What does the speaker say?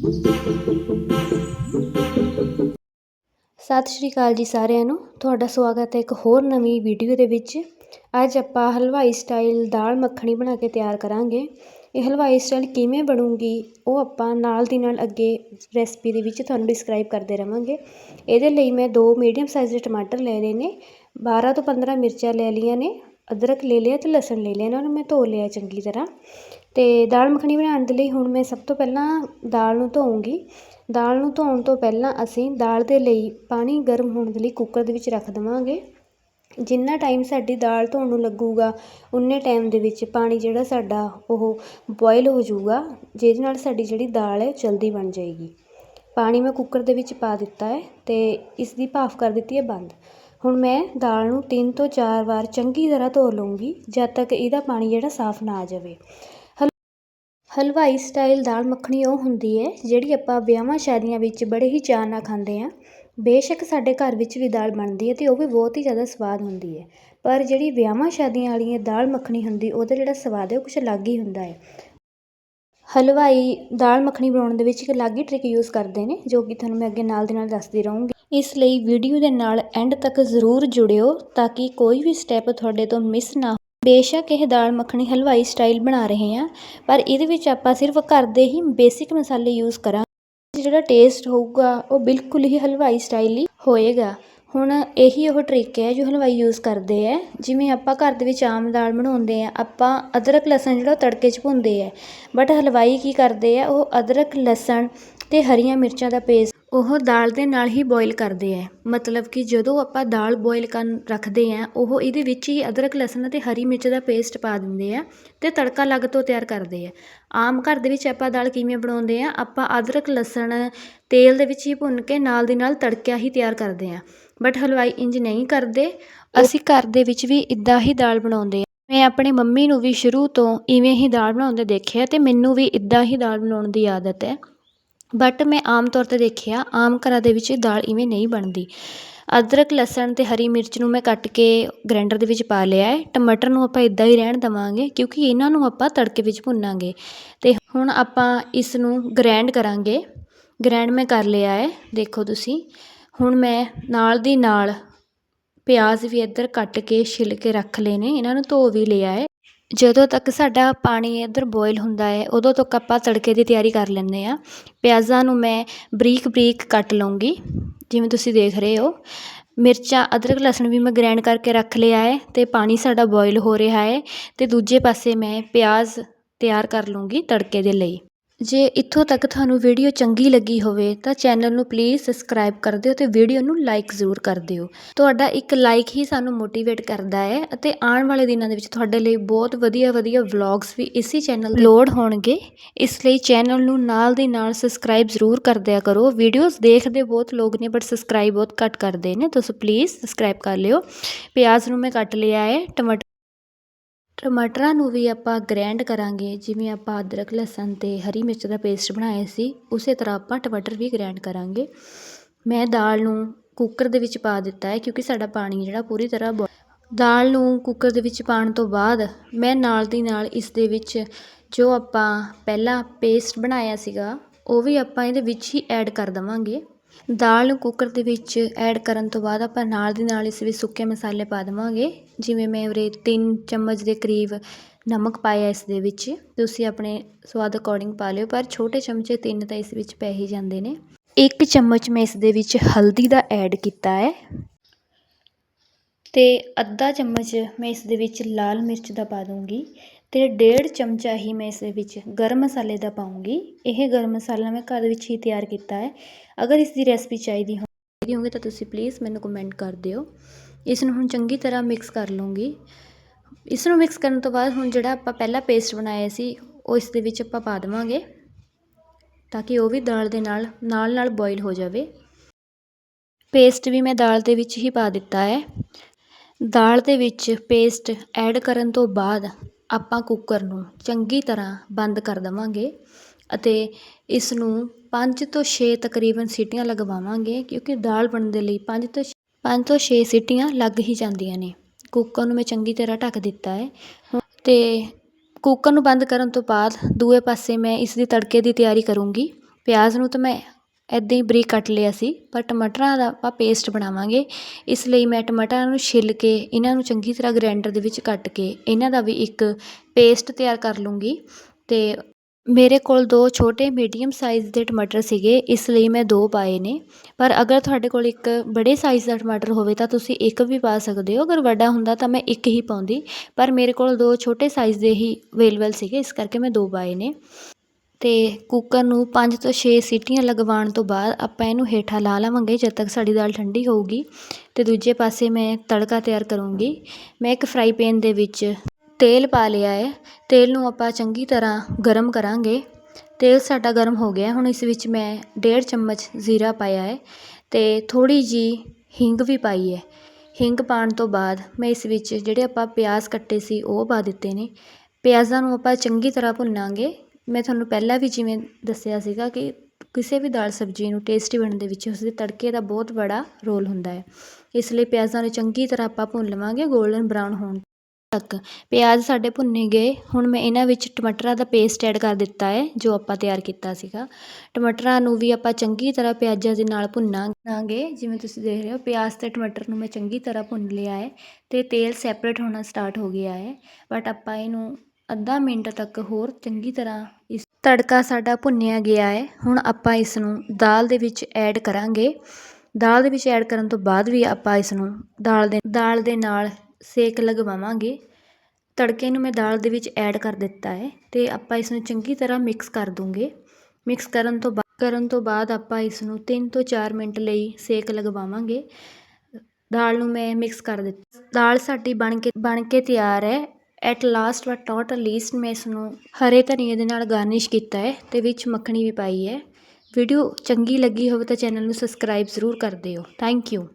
ਸਤਿ ਸ਼੍ਰੀ ਅਕਾਲ ਜੀ ਸਾਰਿਆਂ ਨੂੰ। ਤੁਹਾਡਾ ਸਵਾਗਤ ਹੈ ਇੱਕ ਹੋਰ ਨਵੀਂ ਵੀਡੀਓ ਦੇ ਵਿੱਚ। ਅੱਜ ਆਪਾਂ ਹਲਵਾਈ ਸਟਾਈਲ ਦਾਲ ਮੱਖਣੀ ਬਣਾ ਕੇ ਤਿਆਰ ਕਰਾਂਗੇ। ਇਹ ਹਲਵਾਈ ਸਟਾਈਲ ਕਿਵੇਂ ਬਣੂਗੀ, ਉਹ ਆਪਾਂ ਨਾਲ ਦੀ ਨਾਲ ਅੱਗੇ ਰੈਸਪੀ ਦੇ ਵਿੱਚ ਤੁਹਾਨੂੰ ਡਿਸਕ੍ਰਾਈਬ ਕਰਦੇ ਰਵਾਂਗੇ। ਇਹਦੇ ਲਈ ਮੈਂ ਦੋ ਮੀਡੀਅਮ ਸਾਈਜ਼ ਦੇ ਟਮਾਟਰ ਲੈ ਲਏ ਨੇ 12 ਤੋਂ 15 ਮਿਰਚਾਂ ਲੈ ਲਈਆਂ ਨੇ। ਅਦਰਕ ਲੈ ਲਿਆ ਤੇ ਲਸਣ ਲੈ ਲਿਆ, ਇਹਨਾਂ ਨੂੰ ਮੈਂ ਧੋ ਲਿਆ ਚੰਗੀ ਤਰ੍ਹਾਂ। ਤੇ ਦਾਲ ਮੱਖਣੀ ਬਣਾਉਣ ਦੇ ਲਈ ਹੁਣ ਮੈਂ ਸਭ ਤੋਂ ਪਹਿਲਾਂ ਦਾਲ ਨੂੰ ਧੋਊਂਗੀ। ਦਾਲ ਨੂੰ ਧੋਣ ਤੋਂ ਪਹਿਲਾਂ ਅਸੀਂ ਦਾਲ ਦੇ ਲਈ ਪਾਣੀ ਗਰਮ ਹੋਣ ਦੇ ਲਈ ਕੁੱਕਰ ਦੇ ਵਿੱਚ ਰੱਖ ਦੇਵਾਂਗੇ। ਜਿੰਨਾ ਟਾਈਮ ਸਾਡੀ ਦਾਲ ਧੋਣ ਨੂੰ ਲੱਗੂਗਾ, ਉਨੇ ਟਾਈਮ ਦੇ ਵਿੱਚ ਪਾਣੀ ਜਿਹੜਾ ਸਾਡਾ ਉਹ ਬੋਇਲ ਹੋ ਜਾਊਗਾ, ਜਿਹਦੇ ਨਾਲ ਸਾਡੀ ਜਿਹੜੀ ਦਾਲ ਹੈ ਜਲਦੀ ਬਣ ਜਾਏਗੀ। ਪਾਣੀ ਮੈਂ ਕੁੱਕਰ ਦੇ ਵਿੱਚ ਪਾ ਦਿੱਤਾ ਹੈ ਤੇ ਇਸ ਦੀ ਭਾਫ਼ ਕਰ ਦਿੱਤੀ ਹੈ ਬੰਦ। ਹੁਣ ਮੈਂ ਦਾਲ ਨੂੰ ਤਿੰਨ ਤੋਂ ਚਾਰ ਵਾਰ ਚੰਗੀ ਤਰ੍ਹਾਂ ਧੋ ਲਵਾਂਗੀ ਜਦ ਤੱਕ ਇਹਦਾ ਪਾਣੀ ਜਿਹੜਾ ਸਾਫ਼ ਨਾ ਆ ਜਾਵੇ। ਹਲਵਾਈ ਸਟਾਈਲ ਦਾਲ ਮੱਖਣੀ ਉਹ ਹੁੰਦੀ ਹੈ, ਜਿਹੜੀ ਆਪਾਂ ਵਿਆਹਾਂ ਸ਼ਾਦੀਆਂ ਵਿੱਚ ਬੜੇ ਹੀ ਚਾਅ ਨਾਲ ਖਾਂਦੇ ਹਾਂ। ਬੇਸ਼ੱਕ ਸਾਡੇ ਘਰ ਵਿੱਚ ਵੀ ਦਾਲ ਬਣਦੀ ਹੈ ਅਤੇ ਉਹ ਵੀ ਬਹੁਤ ਹੀ ਜ਼ਿਆਦਾ ਸਵਾਦ ਹੁੰਦੀ ਹੈ। ਪਰ ਜਿਹੜੀ ਵਿਆਹਾਂ ਸ਼ਾਦੀਆਂ ਵਾਲੀ ਦਾਲ ਮੱਖਣੀ ਹੁੰਦੀ, ਉਹਦਾ ਜਿਹੜਾ ਸਵਾਦ ਹੈ ਉਹ ਕੁਛ ਅਲੱਗ ਹੀ ਹੁੰਦਾ ਹੈ। ਹਲਵਾਈ ਦਾਲ ਮੱਖਣੀ ਬਣਾਉਣ ਦੇ ਵਿੱਚ ਇੱਕ ਅਲੱਗ ਹੀ ਟ੍ਰਿਕ ਯੂਜ਼ ਕਰਦੇ ਨੇ, ਜੋ ਕਿ ਤੁਹਾਨੂੰ ਮੈਂ ਅੱਗੇ ਨਾਲ ਦੀ ਨਾਲ ਦੱਸਦੀ ਰਹੂੰਗੀ। ਇਸ ਲਈ ਵੀਡੀਓ ਦੇ ਨਾਲ ਐਂਡ ਤੱਕ ਜ਼ਰੂਰ ਜੁੜਿਓ ਤਾਂ ਕਿ ਕੋਈ ਵੀ ਸਟੈਪ ਤੁਹਾਡੇ ਤੋਂ ਮਿਸ ਨਾ ਬੇਸ਼ੱਕ ਇਹ ਦਾਲ ਮੱਖਣੀ ਹਲਵਾਈ ਸਟਾਈਲ ਬਣਾ ਰਹੇ ਹਾਂ, ਪਰ ਇਹਦੇ ਵਿੱਚ ਆਪਾਂ ਸਿਰਫ ਘਰ ਦੇ ਹੀ ਬੇਸਿਕ ਮਸਾਲੇ ਯੂਜ਼ ਕਰਾਂਗੇ। ਜਿਹੜਾ ਟੇਸਟ ਹੋਊਗਾ, ਉਹ ਬਿਲਕੁਲ ਹੀ ਹਲਵਾਈ ਸਟਾਈਲ ਹੀ ਹੋਏਗਾ। ਹੁਣ ਇਹੀ ਉਹ ਟ੍ਰਿਕ ਹੈ ਜੋ ਹਲਵਾਈ ਯੂਜ਼ ਕਰਦੇ ਹੈ। ਜਿਵੇਂ ਆਪਾਂ ਘਰ ਦੇ ਵਿੱਚ ਆਮ ਦਾਲ ਬਣਾਉਂਦੇ ਆ ਆਪਾਂ ਅਦਰਕ, ਲਸਣ ਜਿਹੜਾ ਉਹ ਤੜਕੇ 'ਚ ਭੁੰਨਦੇ ਹੈ। ਬਟ ਹਲਵਾਈ ਕੀ ਕਰਦੇ ਆ ਉਹ ਅਦਰਕ, ਲਸਣ ਅਤੇ ਹਰੀਆਂ ਮਿਰਚਾਂ ਦਾ ਪੇਸਟ ਉਹ ਦਾਲ ਦੇ ਨਾਲ ਹੀ ਬੋਇਲ ਕਰਦੇ ਹੈ ਮਤਲਬ ਕਿ ਜਦੋਂ ਆਪਾਂ ਦਾਲ ਬੋਇਲ ਕਰਨ ਰੱਖਦੇ ਹਾਂ ਉਹ ਇਹਦੇ ਵਿੱਚ ਹੀ ਅਦਰਕ, ਲਸਣ ਅਤੇ ਹਰੀ ਮਿਰਚ ਦਾ ਪੇਸਟ ਪਾ ਦਿੰਦੇ ਹੈ ਅਤੇ ਤੜਕਾ ਅਲੱਗ ਤੋਂ ਤਿਆਰ ਕਰਦੇ ਹੈ ਆਮ ਘਰ ਦੇ ਵਿੱਚ ਆਪਾਂ ਦਾਲ ਕਿਵੇਂ ਬਣਾਉਂਦੇ ਹਾਂ ਆਪਾਂ ਅਦਰਕ, ਲਸਣ ਤੇਲ ਦੇ ਵਿੱਚ ਹੀ ਭੁੰਨ ਕੇ ਨਾਲ ਦੀ ਨਾਲ ਤੜਕਿਆ ਹੀ ਤਿਆਰ ਕਰਦੇ ਹਾਂ ਬਟ ਹਲਵਾਈ ਇੰਜ ਨਹੀਂ ਕਰਦੇ। ਅਸੀਂ ਘਰ ਦੇ ਵਿੱਚ ਵੀ ਇੱਦਾਂ ਹੀ ਦਾਲ ਬਣਾਉਂਦੇ ਆ। ਮੈਂ ਆਪਣੀ ਮੰਮੀ ਨੂੰ ਵੀ ਸ਼ੁਰੂ ਤੋਂ ਇਵੇਂ ਹੀ ਦਾਲ ਬਣਾਉਂਦੇ ਦੇਖਿਆ ਅਤੇ ਮੈਨੂੰ ਵੀ ਇੱਦਾਂ ਹੀ ਦਾਲ ਬਣਾਉਣ ਦੀ ਆਦਤ ਹੈ ਬਟ ਮੈਂ ਆਮ ਤੌਰ 'ਤੇ ਦੇਖਿਆ, ਆਮ ਘਰਾਂ ਦੇ ਵਿੱਚ ਦਾਲ ਇਵੇਂ ਨਹੀਂ ਬਣਦੀ। ਅਦਰਕ, ਲਸਣ ਅਤੇ ਹਰੀ ਮਿਰਚ ਨੂੰ ਮੈਂ ਕੱਟ ਕੇ ਗ੍ਰੈਂਡਰ ਦੇ ਵਿੱਚ ਪਾ ਲਿਆ ਹੈ। ਟਮਾਟਰ ਨੂੰ ਆਪਾਂ ਇੱਦਾਂ ਹੀ ਰਹਿਣ ਦੇਵਾਂਗੇ, ਕਿਉਂਕਿ ਇਹਨਾਂ ਨੂੰ ਆਪਾਂ ਤੜਕੇ ਵਿੱਚ ਭੁੰਨਾਂਗੇ। ਅਤੇ ਹੁਣ ਆਪਾਂ ਇਸ ਨੂੰ ਗ੍ਰੈਂਡ ਕਰਾਂਗੇ। ਗ੍ਰੈਂਡ ਮੈਂ ਕਰ ਲਿਆ ਹੈ, ਦੇਖੋ ਤੁਸੀਂ। ਹੁਣ ਮੈਂ ਨਾਲ ਦੀ ਨਾਲ ਪਿਆਜ਼ ਵੀ ਇੱਧਰ ਕੱਟ ਕੇ ਛਿੱਲ ਕੇ ਰੱਖ ਲਏ ਨੇ, ਇਹਨਾਂ ਨੂੰ ਧੋ ਵੀ ਲਿਆ ਹੈ। ਜਦੋਂ ਤੱਕ ਸਾਡਾ ਪਾਣੀ ਇੱਧਰ ਬੋਇਲ ਹੁੰਦਾ ਹੈ, ਉਦੋਂ ਤੱਕ ਆਪਾਂ ਤੜਕੇ ਦੀ ਤਿਆਰੀ ਕਰ ਲੈਂਦੇ ਹਾਂ। ਪਿਆਜ਼ਾਂ ਨੂੰ ਮੈਂ ਬਰੀਕ ਬਰੀਕ ਕੱਟ ਲਊਂਗੀ, ਜਿਵੇਂ ਤੁਸੀਂ ਦੇਖ ਰਹੇ ਹੋ। ਮਿਰਚਾਂ, ਅਦਰਕ, ਲਸਣ ਵੀ ਮੈਂ ਗ੍ਰੈਂਡ ਕਰਕੇ ਰੱਖ ਲਿਆ ਹੈ ਅਤੇ ਪਾਣੀ ਸਾਡਾ ਬੋਇਲ ਹੋ ਰਿਹਾ ਹੈ ਅਤੇ ਦੂਜੇ ਪਾਸੇ ਮੈਂ ਪਿਆਜ਼ ਤਿਆਰ ਕਰ ਲਵਾਂਗੀ ਤੜਕੇ ਦੇ ਲਈ। ਜੇ ਇੱਥੋਂ ਤੱਕ ਤੁਹਾਨੂੰ ਵੀਡੀਓ ਚੰਗੀ ਲੱਗੀ ਹੋਵੇ ਤਾਂ ਚੈਨਲ ਨੂੰ ਪਲੀਜ਼ ਸਬਸਕ੍ਰਾਈਬ ਕਰ ਦਿਓ ਅਤੇ ਵੀਡੀਓ ਨੂੰ ਲਾਈਕ ਜ਼ਰੂਰ ਕਰ ਦਿਓ। ਤੁਹਾਡਾ ਇੱਕ ਲਾਈਕ ਹੀ ਸਾਨੂੰ ਮੋਟੀਵੇਟ ਕਰਦਾ ਹੈ ਅਤੇ ਆਉਣ ਵਾਲੇ ਦਿਨਾਂ ਦੇ ਵਿੱਚ ਤੁਹਾਡੇ ਲਈ ਬਹੁਤ ਵਧੀਆ ਵਧੀਆ ਵਲੌਗਸ ਵੀ ਇਸੇ ਚੈਨਲ ਲੋਡ ਹੋਣਗੇ। ਇਸ ਲਈ ਚੈਨਲ ਨੂੰ ਨਾਲ ਦੀ ਨਾਲ ਸਬਸਕ੍ਰਾਈਬ ਜ਼ਰੂਰ ਕਰ ਦਿਆ ਕਰੋ। ਵੀਡੀਓਜ਼ ਦੇਖਦੇ ਬਹੁਤ ਲੋਕ ਨੇ ਬਟ ਸਬਸਕ੍ਰਾਈਬ ਬਹੁਤ ਘੱਟ ਕਰਦੇ ਨੇ ਤੁਸੀਂ ਪਲੀਜ਼ ਸਬਸਕ੍ਰਾਈਬ ਕਰ ਲਿਓ। ਪਿਆਜ਼ ਨੂੰ ਮੈਂ ਕੱਟ ਲਿਆ ਹੈ, ਟਮਾਟਰ ਟਮਾਟਰਾਂ ਨੂੰ ਵੀ ਆਪਾਂ ਗ੍ਰੈਂਡ ਕਰਾਂਗੇ, ਜਿਵੇਂ ਆਪਾਂ ਅਦਰਕ, ਲਸਣ ਅਤੇ ਹਰੀ ਮਿਰਚ ਦਾ ਪੇਸਟ ਬਣਾਇਆ ਸੀ, ਉਸੇ ਤਰ੍ਹਾਂ ਆਪਾਂ ਟਮਾਟਰ ਵੀ ਗ੍ਰੈਂਡ ਕਰਾਂਗੇ। ਮੈਂ ਦਾਲ ਨੂੰ ਕੁੱਕਰ ਦੇ ਵਿੱਚ ਪਾ ਦਿੱਤਾ ਹੈ, ਕਿਉਂਕਿ ਸਾਡਾ ਪਾਣੀ ਜਿਹੜਾ ਪੂਰੀ ਤਰ੍ਹਾਂ ਬੋ ਦਾਲ ਨੂੰ ਕੁੱਕਰ ਦੇ ਵਿੱਚ ਪਾਉਣ ਤੋਂ ਬਾਅਦ ਮੈਂ ਨਾਲ ਦੀ ਨਾਲ ਇਸ ਦੇ ਵਿੱਚ ਜੋ ਆਪਾਂ ਪਹਿਲਾਂ ਪੇਸਟ ਬਣਾਇਆ ਸੀਗਾ, ਉਹ ਵੀ ਆਪਾਂ ਇਹਦੇ ਵਿੱਚ ਹੀ ਐਡ ਕਰ ਦੇਵਾਂਗੇ। ਦਾਲ ਨੂੰ ਕੁੱਕਰ ਦੇ ਵਿੱਚ ਐਡ ਕਰਨ ਤੋਂ ਬਾਅਦ ਆਪਾਂ ਨਾਲ ਦੀ ਨਾਲ ਇਸ ਵਿੱਚ ਸੁੱਕੇ ਮਸਾਲੇ ਪਾ ਦੇਵਾਂਗੇ। ਜਿਵੇਂ ਮੈਂ ਉਰੇ ਤਿੰਨ ਚਮਚ ਦੇ ਕਰੀਬ ਨਮਕ ਪਾਇਆ ਇਸ ਦੇ ਵਿੱਚ। ਤੁਸੀਂ ਆਪਣੇ ਸਵਾਦ ਅਕੋਰਡਿੰਗ ਪਾ ਲਿਓ, ਪਰ ਛੋਟੇ ਚਮਚੇ ਤਿੰਨ ਤਾਂ ਇਸ ਵਿੱਚ ਪੈ ਹੀ ਜਾਂਦੇ ਨੇ। ਇੱਕ ਚਮਚ ਮੈਂ ਇਸ ਦੇ ਵਿੱਚ ਹਲਦੀ ਦਾ ਐਡ ਕੀਤਾ ਹੈ। ਅਤੇ ਅੱਧਾ ਚਮਚ ਮੈਂ ਇਸ ਦੇ ਵਿੱਚ ਲਾਲ ਮਿਰਚ ਦਾ ਪਾ ਦੂੰਗੀ। ਅਤੇ ਡੇਢ ਚਮਚਾ ਹੀ ਮੈਂ ਇਸ ਦੇ ਵਿੱਚ ਗਰਮ ਮਸਾਲੇ ਦਾ ਪਾਊਂਗੀ ਇਹ ਗਰਮ ਮਸਾਲਾ ਮੈਂ ਘਰ ਵਿੱਚ ਹੀ ਤਿਆਰ ਕੀਤਾ ਹੈ। ਅਗਰ ਇਸ ਦੀ ਰੈਸਪੀ ਚਾਹੀਦੀ ਹੋਵੇਗੀ ਹੋਵੇ ਤਾਂ ਤੁਸੀਂ ਪਲੀਜ਼ ਮੈਨੂੰ ਕਮੈਂਟ ਕਰ ਦਿਓ। ਇਸ ਨੂੰ ਹੁਣ ਚੰਗੀ ਤਰ੍ਹਾਂ ਮਿਕਸ ਕਰ ਲੂੰਗੀ ਇਸ ਨੂੰ ਮਿਕਸ ਕਰਨ ਤੋਂ ਬਾਅਦ ਹੁਣ ਜਿਹੜਾ ਆਪਾਂ ਪਹਿਲਾਂ ਪੇਸਟ ਬਣਾਇਆ ਸੀ, ਉਹ ਇਸ ਦੇ ਵਿੱਚ ਆਪਾਂ ਪਾ ਦੇਵਾਂਗੇ। ਤਾਂ ਕਿ ਉਹ ਵੀ ਦਾਲ ਦੇ ਨਾਲ ਨਾਲ ਨਾਲ ਬੋਇਲ ਹੋ ਜਾਵੇ। ਪੇਸਟ ਵੀ ਮੈਂ ਦਾਲ ਦੇ ਵਿੱਚ ਹੀ ਪਾ ਦਿੱਤਾ ਹੈ। ਦਾਲ ਦੇ ਵਿੱਚ ਪੇਸਟ ਐਡ ਕਰਨ ਤੋਂ ਬਾਅਦ ਆਪਾਂ ਕੁੱਕਰ ਨੂੰ ਚੰਗੀ ਤਰ੍ਹਾਂ ਬੰਦ ਕਰ ਦੇਵਾਂਗੇ ਅਤੇ ਇਸ ਨੂੰ ਪੰਜ ਤੋਂ ਛੇ ਤਕਰੀਬਨ ਸੀਟੀਆਂ ਲਗਵਾਵਾਂਗੇ ਕਿਉਂਕਿ ਦਾਲ ਬਣਨ ਦੇ ਲਈ ਪੰਜ ਤੋਂ ਪੰਜ ਤੋਂ ਛੇ ਸੀਟੀਆਂ ਲੱਗ ਹੀ ਜਾਂਦੀਆਂ ਨੇ। ਕੁੱਕਰ ਨੂੰ ਮੈਂ ਚੰਗੀ ਤਰ੍ਹਾਂ ਢੱਕ ਦਿੱਤਾ ਹੈ। ਅਤੇ ਕੁੱਕਰ ਨੂੰ ਬੰਦ ਕਰਨ ਤੋਂ ਬਾਅਦ ਦੂਏ ਪਾਸੇ ਮੈਂ ਇਸ ਦੀ ਤੜਕੇ ਦੀ ਤਿਆਰੀ ਕਰੂੰਗੀ। ਪਿਆਜ਼ ਨੂੰ ਤਾਂ ਮੈਂ ਇੱਦਾਂ ਹੀ ਬਰੀਕ ਕੱਟ ਲਿਆ ਸੀ, ਪਰ ਟਮਾਟਰਾਂ ਦਾ ਆਪਾਂ ਪੇਸਟ ਬਣਾਵਾਂਗੇ। ਇਸ ਲਈ ਮੈਂ ਟਮਾਟਰਾਂ ਨੂੰ ਛਿੱਲ ਕੇ, ਇਹਨਾਂ ਨੂੰ ਚੰਗੀ ਤਰ੍ਹਾਂ ਗ੍ਰੈਂਡਰ ਦੇ ਵਿੱਚ ਕੱਟ ਕੇ, ਇਹਨਾਂ ਦਾ ਵੀ ਇੱਕ ਪੇਸਟ ਤਿਆਰ ਕਰ ਲੂੰਗੀ। ਅਤੇ ਮੇਰੇ ਕੋਲ ਦੋ ਛੋਟੇ ਮੀਡੀਅਮ ਸਾਈਜ਼ ਦੇ ਟਮਾਟਰ ਸੀਗੇ, ਇਸ ਲਈ ਮੈਂ ਦੋ ਪਾਏ ਨੇ। ਪਰ ਅਗਰ ਤੁਹਾਡੇ ਕੋਲ ਇੱਕ ਬੜੇ ਸਾਈਜ਼ ਦਾ ਟਮਾਟਰ ਹੋਵੇ ਤਾਂ ਤੁਸੀਂ ਇੱਕ ਵੀ ਪਾ ਸਕਦੇ ਹੋ, ਅਗਰ ਵੱਡਾ ਹੁੰਦਾ ਤਾਂ ਮੈਂ ਇੱਕ ਹੀ ਪਾਉਂਦੀ। ਪਰ ਮੇਰੇ ਕੋਲ ਦੋ ਛੋਟੇ ਸਾਈਜ਼ ਦੇ ਹੀ ਅਵੇਲੇਬਲ ਸੀਗੇ, ਇਸ ਕਰਕੇ ਮੈਂ ਦੋ ਪਾਏ ਨੇ। ਅਤੇ ਕੁੱਕਰ ਨੂੰ ਪੰਜ ਤੋਂ ਛੇ ਸੀਟੀਆਂ ਲਗਵਾਉਣ ਤੋਂ ਬਾਅਦ ਆਪਾਂ ਇਹਨੂੰ ਹੇਠਾਂ ਲਾ ਲਵਾਂਗੇ ਜਦ ਤੱਕ ਸਾਡੀ ਦਾਲ ਠੰਡੀ ਹੋਊਗੀ। ਅਤੇ ਦੂਜੇ ਪਾਸੇ ਮੈਂ ਤੜਕਾ ਤਿਆਰ ਕਰੂੰਗੀ। ਮੈਂ ਇੱਕ ਫਰਾਈ ਪੈਨ ਦੇ ਵਿੱਚ ਤੇਲ ਪਾ ਲਿਆ ਹੈ। ਤੇਲ ਨੂੰ ਆਪਾਂ ਚੰਗੀ ਤਰ੍ਹਾਂ ਗਰਮ ਕਰਾਂਗੇ। ਤੇਲ ਸਾਡਾ ਗਰਮ ਹੋ ਗਿਆ। ਹੁਣ ਇਸ ਵਿੱਚ ਮੈਂ ਡੇਢ ਚਮਚ ਜ਼ੀਰਾ ਪਾਇਆ ਹੈ ਅਤੇ ਥੋੜ੍ਹੀ ਜਿਹੀ ਹਿੰਗ ਵੀ ਪਾਈ ਹੈ। ਹਿੰਗ ਪਾਉਣ ਤੋਂ ਬਾਅਦ ਮੈਂ ਇਸ ਵਿੱਚ ਜਿਹੜੇ ਆਪਾਂ ਪਿਆਜ਼ ਕੱਟੇ ਸੀ ਉਹ ਪਾ ਦਿੱਤੇ ਨੇ। ਪਿਆਜ਼ਾਂ ਨੂੰ ਆਪਾਂ ਚੰਗੀ ਤਰ੍ਹਾਂ ਭੁੰਨਾਂਗੇ। ਮੈਂ ਤੁਹਾਨੂੰ ਪਹਿਲਾਂ ਵੀ ਜਿਵੇਂ ਦੱਸਿਆ ਸੀਗਾ ਕਿ ਕਿਸੇ ਵੀ ਦਾਲ ਸਬਜ਼ੀ ਨੂੰ ਟੇਸਟੀ ਬਣਨ ਦੇ ਵਿੱਚ ਉਸਦੇ ਤੜਕੇ ਦਾ ਬਹੁਤ ਬੜਾ ਰੋਲ ਹੁੰਦਾ ਹੈ। ਇਸ ਲਈ ਪਿਆਜ਼ਾਂ ਨੂੰ ਚੰਗੀ ਤਰ੍ਹਾਂ ਆਪਾਂ ਭੁੰਨ ਲਵਾਂਗੇ ਗੋਲਡਨ ਬਰਾਊਨ ਹੋਣ ਤੱਕ। ਪਿਆਜ਼ ਸਾਡੇ ਭੁੰਨੇ ਗਏ। ਹੁਣ ਮੈਂ ਇਹਨਾਂ ਵਿੱਚ ਟਮਾਟਰਾਂ ਦਾ ਪੇਸਟ ਐਡ ਕਰ ਦਿੱਤਾ ਹੈ, ਜੋ ਆਪਾਂ ਤਿਆਰ ਕੀਤਾ ਸੀਗਾ। ਟਮਾਟਰਾਂ ਨੂੰ ਵੀ ਆਪਾਂ ਚੰਗੀ ਤਰ੍ਹਾਂ ਪਿਆਜ਼ਾਂ ਦੇ ਨਾਲ ਭੁੰਨਾਂਗੇ। ਜਿਵੇਂ ਤੁਸੀਂ ਦੇਖ ਰਹੇ ਹੋ, ਪਿਆਜ਼ ਅਤੇ ਟਮਾਟਰ ਨੂੰ ਮੈਂ ਚੰਗੀ ਤਰ੍ਹਾਂ ਭੁੰਨ ਲਿਆ ਹੈ ਅਤੇ ਤੇਲ ਸੈਪਰੇਟ ਹੋਣਾ ਸਟਾਰਟ ਹੋ ਗਿਆ ਹੈ। ਬਟ ਆਪਾਂ ਇਹਨੂੰ ਅੱਧਾ ਮਿੰਟ ਤੱਕ ਹੋਰ ਚੰਗੀ ਤਰ੍ਹਾਂ ਇਸ ਤੜਕਾ ਸਾਡਾ ਭੁੰਨਿਆ ਗਿਆ ਹੈ। ਹੁਣ ਆਪਾਂ ਇਸ ਨੂੰ ਦਾਲ ਦੇ ਵਿੱਚ ਐਡ ਕਰਾਂਗੇ। ਦਾਲ ਦੇ ਵਿੱਚ ਐਡ ਕਰਨ ਤੋਂ ਬਾਅਦ ਵੀ ਆਪਾਂ ਇਸ ਨੂੰ ਦਾਲ ਦੇ ਦਾਲ ਦੇ ਨਾਲ ਸੇਕ ਲਗਵਾਵਾਂਗੇ। ਤੜਕੇ ਨੂੰ ਮੈਂ ਦਾਲ ਦੇ ਵਿੱਚ ਐਡ ਕਰ ਦਿੱਤਾ ਹੈ ਅਤੇ ਆਪਾਂ ਇਸ ਨੂੰ ਚੰਗੀ ਤਰ੍ਹਾਂ ਮਿਕਸ ਕਰ ਦੂੰਗੇ। ਮਿਕਸ ਕਰਨ ਤੋਂ ਬਾਅਦ ਕਰਨ ਤੋਂ ਬਾਅਦ ਆਪਾਂ ਇਸ ਨੂੰ 3 ਤੋਂ 4 ਮਿੰਟ ਲਈ ਸੇਕ ਲਗਵਾਵਾਂਗੇ। ਦਾਲ ਨੂੰ ਮੈਂ ਮਿਕਸ ਕਰ ਦਿੱਤਾ। ਦਾਲ ਸਾਡੀ ਬਣ ਕੇ ਬਣ ਕੇ ਤਿਆਰ ਹੈ। At last but not least ਮੈਂ ਇਸ ਨੂੰ ਹਰੇ ਧਨੀਏ ਦੇ ਨਾਲ ਗਾਰਨਿਸ਼ ਕੀਤਾ ਹੈ ਅਤੇ ਵਿੱਚ ਮੱਖਣੀ ਵੀ ਪਾਈ ਹੈ। ਵੀਡੀਓ ਚੰਗੀ ਲੱਗੀ ਹੋਵੇ ਤਾਂ ਚੈਨਲ ਨੂੰ ਸਬਸਕ੍ਰਾਈਬ ਜ਼ਰੂਰ ਕਰ ਦਿਓ। Thank you